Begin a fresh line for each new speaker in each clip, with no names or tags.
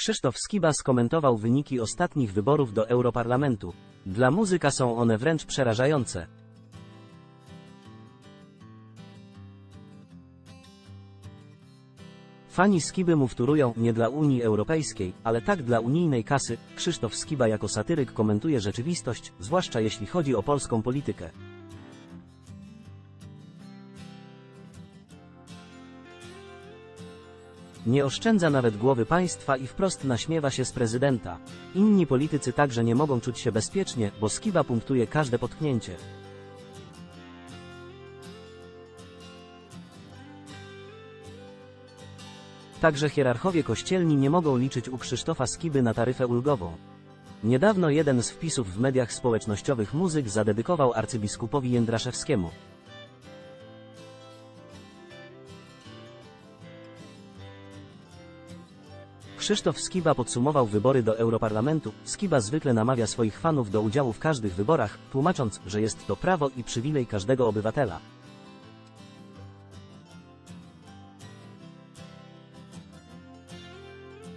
Krzysztof Skiba skomentował wyniki ostatnich wyborów do Europarlamentu. Dla muzyka są one wręcz przerażające. Fani Skiby mu wtórują nie dla Unii Europejskiej, ale tak dla unijnej kasy. Krzysztof Skiba jako satyryk komentuje rzeczywistość, zwłaszcza jeśli chodzi o polską politykę. Nie oszczędza nawet głowy państwa i wprost naśmiewa się z prezydenta. Inni politycy także nie mogą czuć się bezpiecznie, bo Skiba punktuje każde potknięcie. Także hierarchowie kościelni nie mogą liczyć u Krzysztofa Skiby na taryfę ulgową. Niedawno jeden z wpisów w mediach społecznościowych muzyk zadedykował arcybiskupowi Jędraszewskiemu. Krzysztof Skiba podsumował wybory do Europarlamentu. Skiba zwykle namawia swoich fanów do udziału w każdych wyborach, tłumacząc, że jest to prawo i przywilej każdego obywatela.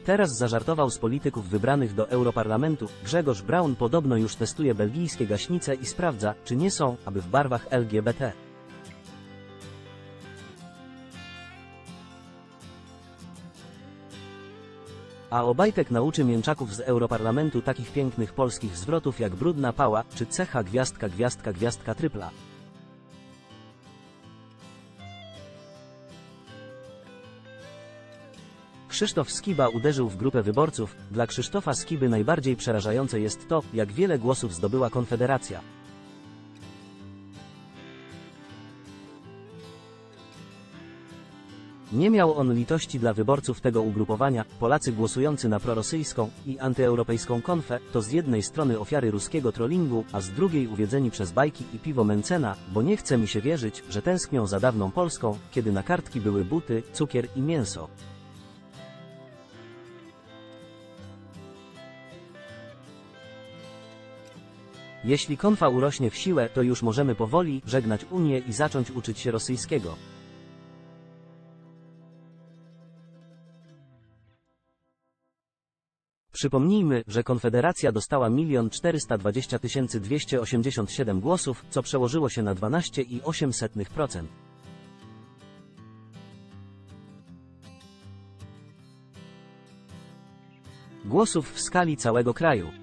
Teraz zażartował z polityków wybranych do Europarlamentu. Grzegorz Braun podobno już testuje belgijskie gaśnice i sprawdza, czy nie są, aby w barwach LGBT. A Obajtek nauczy mięczaków z Europarlamentu takich pięknych polskich zwrotów jak brudna pała, czy cecha gwiazdka gwiazdka gwiazdka trypla. Krzysztof Skiba uderzył w grupę wyborców. Dla Krzysztofa Skiby najbardziej przerażające jest to, jak wiele głosów zdobyła Konfederacja. Nie miał on litości dla wyborców tego ugrupowania. Polacy głosujący na prorosyjską i antyeuropejską konfę to z jednej strony ofiary ruskiego trollingu, a z drugiej uwiedzeni przez bajki i piwo Mencena, bo nie chce mi się wierzyć, że tęsknią za dawną Polską, kiedy na kartki były buty, cukier i mięso. Jeśli konfa urośnie w siłę, to już możemy powoli żegnać Unię i zacząć uczyć się rosyjskiego. Przypomnijmy, że Konfederacja dostała 1 420 287 głosów, co przełożyło się na 12,8%. Głosów w skali całego kraju.